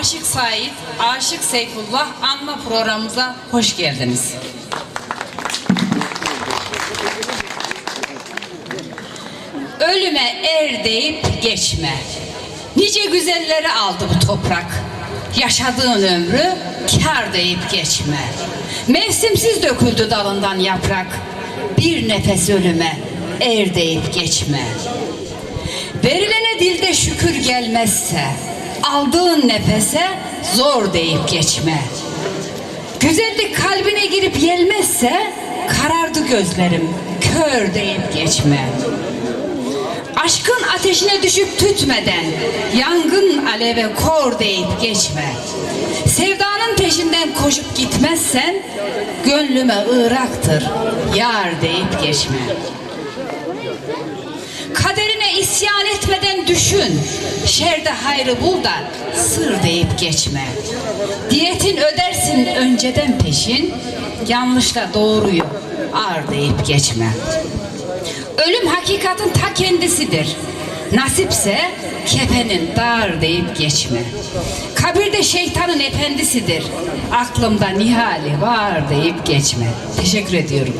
Aşık Said, Aşık Seyfullah anma programımıza hoş geldiniz. Ölüme er deyip geçme. Nice güzelleri aldı bu toprak. Yaşadığın ömrü kar deyip geçme. Mevsimsiz döküldü dalından yaprak. Bir nefes ölüme er deyip geçme. Verilene dilde şükür gelmezse, aldığın nefese zor deyip geçme. Güzellik kalbine girip gelmezse, karardı gözlerim, kör deyip geçme. Aşkın ateşine düşüp tütmeden, yangın aleve kor deyip geçme. Sevdanın peşinden koşup gitmezsen, gönlüme ıraktır, yar deyip geçme. Kaderine isyan etmeden düşün. Şerde hayrı bul da sır deyip geçme. Diyetin ödersin önceden peşin. Yanlışla doğruyu ar deyip geçme. Ölüm hakikatin ta kendisidir. Nasipse kefenin dar deyip geçme. Kabirde şeytanın efendisidir. Aklımda nihali var deyip geçme. Teşekkür ediyorum.